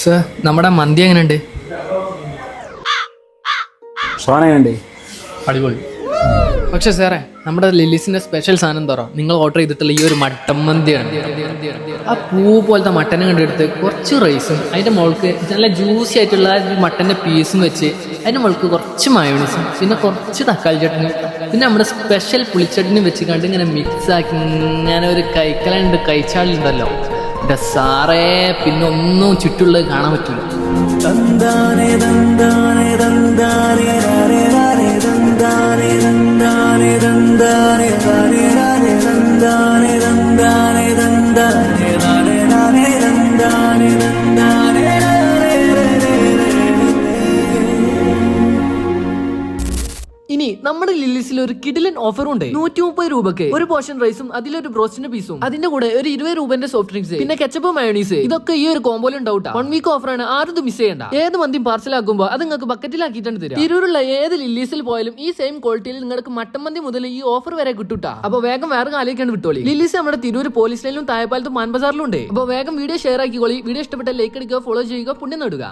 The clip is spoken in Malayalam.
സർ നമ്മുടെ മന്തി എങ്ങനെയുണ്ട്? അടിപൊളി. പക്ഷെ സാറേ നമ്മുടെ ലില്ലിസിന്റെ സ്പെഷ്യൽ സാധനം പറയുക? നിങ്ങൾ ഓർഡർ ചെയ്തിട്ടുള്ള ഈ ഒരു മട്ടൻ മന്തിയാണ്. ആ പൂ പോലത്തെ മട്ടനെ കണ്ടെടുത്ത് കുറച്ച് റൈസും അതിന്റെ മുകൾക്ക് നല്ല ജ്യൂസി ആയിട്ടുള്ള ആ മട്ടന്റെ പീസും വെച്ച് അതിന്റെ മുകൾക്ക് കുറച്ച് മയോണീസും പിന്നെ കുറച്ച് തക്കാളി ചട്നി പിന്നെ നമ്മുടെ സ്പെഷ്യൽ പുളിച്ചട്നി വെച്ച് കണ്ട് ഇങ്ങനെ മിക്സ് ആക്കി ഇങ്ങനെ ഒരു കൈക്കലുണ്ട് കഴിച്ചാളുണ്ടല്ലോ എന്റെ സാറേ പിന്നെ ഒന്നും ചുറ്റുള്ളത് കാണാൻ പറ്റില്ല. ഇനി നമ്മുടെ ലില്ലിസിൽ ഒരു കിഡിലൻ ഓഫർ ഉണ്ട്. നൂറ്റി മുപ്പത് രൂപക്ക് ഒരു പോർഷൻ റൈസും അതിലൊരു ബ്രോസ്റ്റിന്റെ പീസും അതിന്റെ കൂടെ ഒരു ഇരുപത് രൂപന്റെ സോഫ്റ്റ് ഡ്രിങ്ക്സ് പിന്നെ കെച്ചപ്പ് മയോണീസ് ഇതൊക്കെ ഈ ഒരു കോമ്പോയിൽ ഉണ്ടാവും വൺ വീക്ക് ഓഫറാണ് ആരും മിസ് ചെയ്യണ്ട. ഏത് മന്തിയും പാർസൽ ആക്കുമ്പോൾ അത് നിങ്ങൾക്ക് ബക്കറ്റിലാക്കിയിട്ടാണ് തരാം തിരൂരുള്ള ഏത് ലില്ലീസിൽ പോയാലും ഈ സെയിം ക്വാളിറ്റിയിൽ നിങ്ങൾക്ക് മട്ടൻ മന്തി മുതൽ ഈ ഓഫർ വരെ കിട്ടൂട്ടാ. അപ്പൊ വേഗം വേറെ കാലിക്കാണ് വിട്ടോളി. ലില്ലീസ് നമ്മുടെ തിരൂർ പോലീസ് ലൈനിലും തായപ്പാലത്തും മാൻബസാറിലും ഉണ്ട്. അപ്പൊ വേഗം വീഡിയോ ഷെയർ ആക്കിക്കോളി. വീഡിയോ ഇഷ്ടപ്പെട്ട ലൈക്ക് അടിക്കുക ഫോളോ ചെയ്യുക പുണ്യം നേടുക.